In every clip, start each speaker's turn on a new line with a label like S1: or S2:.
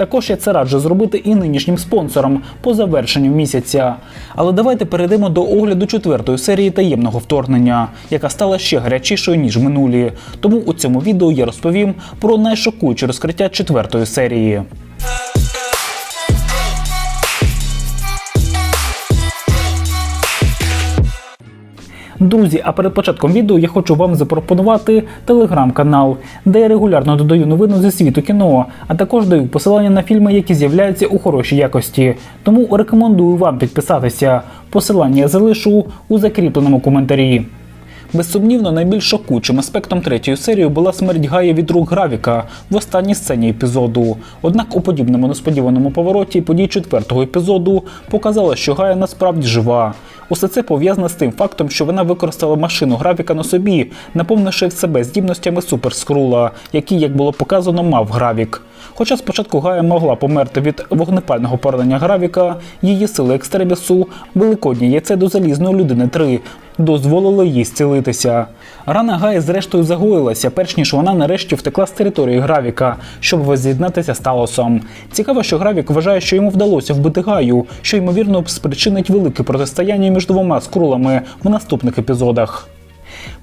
S1: Також я це раджу зробити і нинішнім спонсорам по завершенню місяця. Але давайте перейдемо до огляду четвертої серії таємного вторгнення, яка стала ще гарячішою ніж минулі. Тому у цьому відео я розповім про найшокуюче розкриття четвертої серії. Друзі, а перед початком відео я хочу вам запропонувати телеграм-канал, де я регулярно додаю новини зі світу кіно, а також даю посилання на фільми, які з'являються у хорошій якості. Тому рекомендую вам підписатися. Посилання залишу у закріпленому коментарі. Безсумнівно, найбільш шокуючим аспектом третьої серії була смерть Гая від рук Гравіка в останній сцені епізоду. Однак у подібному несподіваному повороті подій четвертого епізоду показала, що Гая насправді жива. Усе це пов'язане з тим фактом, що вона використала машину Гравіка на собі, наповнивши себе здібностями суперскрула, які, як було показано, мав Гравік. Хоча спочатку Гая могла померти від вогнепального поранення Гравіка, її сили екстремісу, великоднє яйце до залізної людини 3 дозволило їй зцілитися. Рана Гаї зрештою загоїлася, перш ніж вона нарешті втекла з території Гравіка, щоб воз'єднатися з Талосом. Цікаво, що Гравік вважає, що йому вдалося вбити Гаю, що ймовірно спричинить велике протистояння між двома скрулами в наступних епізодах.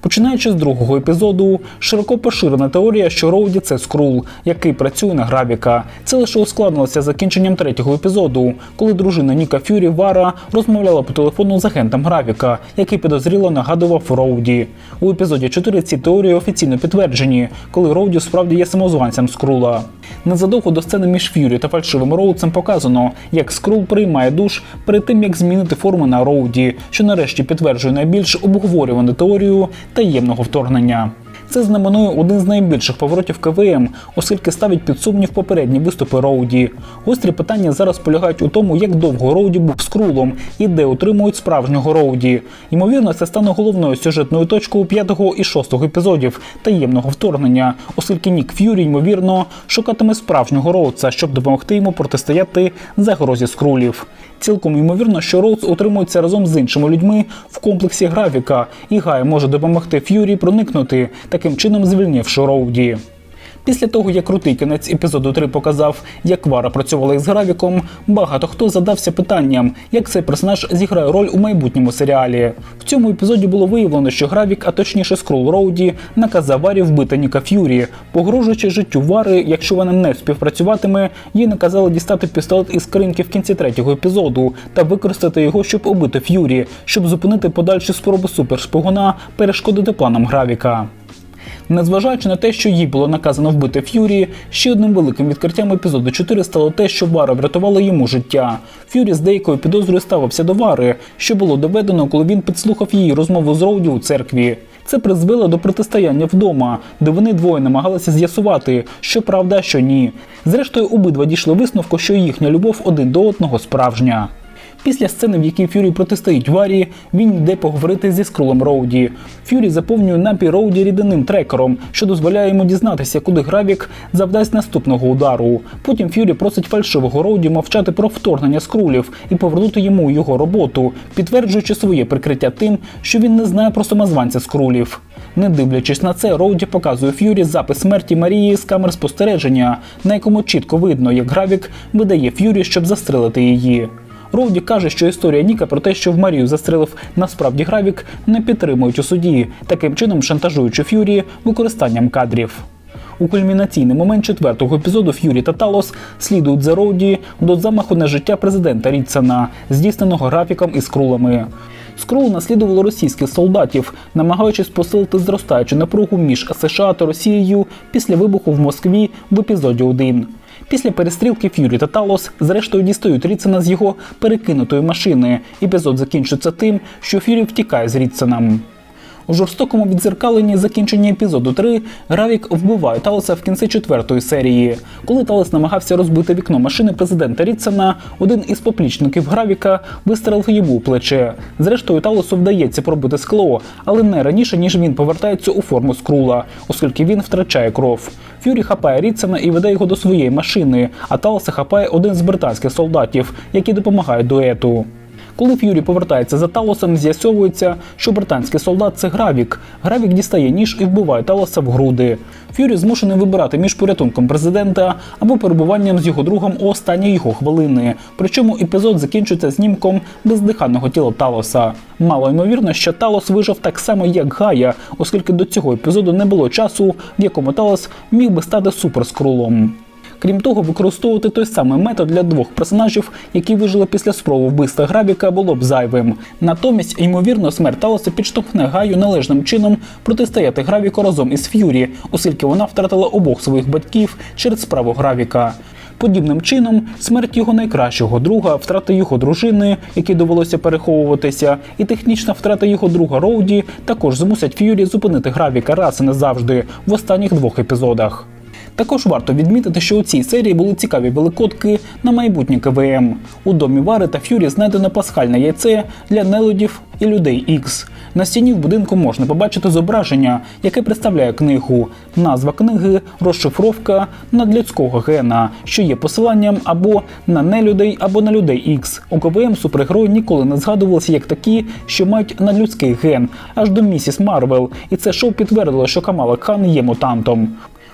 S1: Починаючи з другого епізоду, широко поширена теорія, що Роуді це скрул, який працює на Гравіка. Це лише ускладнилося закінченням третього епізоду, коли дружина Ніка Фюрі Вара розмовляла по телефону з агентом Гравіка, який підозріло нагадував Роуді. У епізоді 4 ці теорії офіційно підтверджені, коли Роуді справді є самозванцем скрула. Незадовго до сцени між Ф'юрі та фальшивим Роудсом показано, як скрул приймає душ перед тим, як змінити форму на Роуді, що нарешті підтверджує найбільш обговорювану теорію таємного вторгнення. Це знаменує один з найбільших поворотів КВМ, оскільки ставить під сумнів попередні виступи Роуді. Гострі питання зараз полягають у тому, як довго Роуді був скрулом і де отримують справжнього Роуді. Ймовірно, це стане головною сюжетною точкою п'ятого і шостого епізодів таємного вторгнення, оскільки Нік Ф'юрі, ймовірно, шукатиме справжнього Роудса, щоб допомогти йому протистояти загрозі скрулів. Цілком ймовірно, що Роудс утримується разом з іншими людьми в комплексі графіка, і Гай може допомогти Ф'юрі проникнути, таким чином звільнивши Роуді. Після того, як крутий кінець епізоду 3 показав, як Вара працювала із Гравіком, багато хто задався питанням, як цей персонаж зіграє роль у майбутньому серіалі. В цьому епізоді було виявлено, що Гравік, а точніше Скрул Роуді, наказав Варі вбити Ніка Ф'юрі, погрожуючи життю Вари, якщо вона не співпрацюватиме, їй наказали дістати пістолет із скриньки в кінці третього епізоду та використати його, щоб убити Ф'юрі, щоб зупинити подальші спроби супершпигуна перешкодити планам Гравіка. Незважаючи на те, що їй було наказано вбити Ф'юрі, ще одним великим відкриттям епізоду 4 стало те, що Вара врятувала йому життя. Ф'юрі з деякою підозрою ставився до Вари, що було доведено, коли він підслухав її розмову з Роуді у церкві. Це призвело до протистояння вдома, де вони двоє намагалися з'ясувати, що правда, що ні. Зрештою, обидва дійшли висновку, що їхня любов один до одного справжня. Після сцени, в якій Фюрі протистоїть Варі, він йде поговорити зі скрулом Роуді. Фюрі заповнює напій Роуді рідинним трекером, що дозволяє йому дізнатися, куди Гравік завдасть наступного удару. Потім Фюрі просить фальшивого Роуді мовчати про вторгнення скрулів і повернути йому його роботу, підтверджуючи своє прикриття тим, що він не знає про самозванця скрулів. Не дивлячись на це, Роуді показує Ф'юрі запис смерті Марії з камер спостереження, на якому чітко видно, як Гравік видає Ф'юрі, щоб застрелити її. Роуді каже, що історія Ніка про те, що в Марію застрелив насправді Гравік, не підтримують у суді, таким чином шантажуючи Ф'юрі використанням кадрів. У кульмінаційний момент четвертого епізоду Ф'юрі та Талос слідують за Роуді до замаху на життя президента Рідсона, здійсненого графіком і скрулами. Скрул наслідувало російських солдатів, намагаючись посилити зростаючу напругу між США та Росією після вибуху в Москві в епізоді 1. Після перестрілки Ф'юрі та Талос зрештою дістають Рідсена з його перекинутої машини. Епізод закінчується тим, що Ф'юрі втікає з Рідсеном. У жорстокому відзеркаленні закінчення епізоду 3 Гравік вбиває Талоса в кінці четвертої серії. Коли Талос намагався розбити вікно машини президента Рітсена, один із поплічників Гравіка вистрелив йому у плече. Зрештою, Талосу вдається пробити скло, але не раніше ніж він повертається у форму скрула, оскільки він втрачає кров. Фюрі хапає Рітсена і веде його до своєї машини, а Талоса хапає один з британських солдатів, які допомагають дуету. Коли Ф'юрі повертається за Талосом, з'ясовується, що британський солдат це Гравік. Гравік дістає ніж і вбиває Талоса в груди. Ф'юрі змушений вибирати між порятунком президента або перебуванням з його другом у останні його хвилини. Причому епізод закінчується знімком бездиханного тіла Талоса. Мало ймовірно, що Талос вижив так само, як Гая, оскільки до цього епізоду не було часу, в якому Талос міг би стати суперскрулом. Крім того, використовувати той самий метод для двох персонажів, які вижили після спроби вбивства Грабіка, було б зайвим. Натомість, ймовірно, смерть Талоса підштовхне Гаю належним чином протистояти Гравіку разом із Ф'юрі, оскільки вона втратила обох своїх батьків через справу Гравіка. Подібним чином, смерть його найкращого друга, втрата його дружини, якій довелося переховуватися, і технічна втрата його друга Роуді також змусять Ф'юрі зупинити Гравіка раз і назавжди в останніх двох епізодах. Також варто відмітити, що у цій серії були цікаві великодки на майбутнє КВМ. У домі Вари та Ф'юрі знайдено пасхальне яйце для нелюдів і людей Ікс. На стіні в будинку можна побачити зображення, яке представляє книгу. Назва книги розшифровка надлюдського гена, що є посиланням або на нелюдей, або на людей Ікс. У КВМ супергерої ніколи не згадувалися як такі, що мають надлюдський ген, аж до місіс Марвел. І це шоу підтвердило, що Камала Хан є мутантом.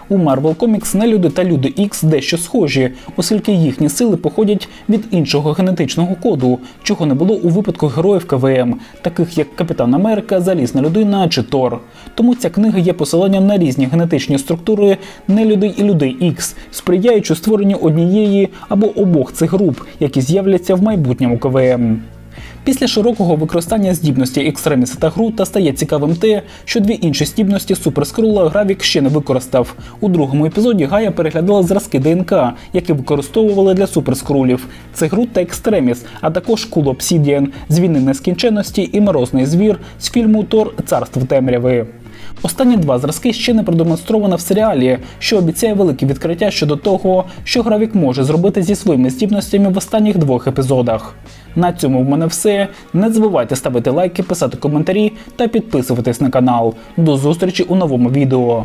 S1: У Marvel Comics нелюди та люди X дещо схожі, оскільки їхні сили походять від іншого генетичного коду, чого не було у випадку героїв КВМ, таких як Капітан Америка, Залізна людина чи Тор. Тому ця книга є посиланням на різні генетичні структури нелюдей і людей X, сприяючи створенню однієї або обох цих груп, які з'являться в майбутньому КВМ. Після широкого використання здібності Екстреміса та Грута стає цікавим те, що дві інші здібності Суперскрула Гравік ще не використав. У другому епізоді Гая переглядала зразки ДНК, які використовували для суперскрулів. Це Грут та Екстреміс, а також Кул Обсідіан з нескінченності і Морозний звір з фільму Тор Царство темряви. Останні два зразки ще не продемонстровано в серіалі, що обіцяє велике відкриття щодо того, що Гравік може зробити зі своїми здібностями в останніх двох епізодах. На цьому в мене все. Не забувайте ставити лайки, писати коментарі та підписуватись на канал. До зустрічі у новому відео.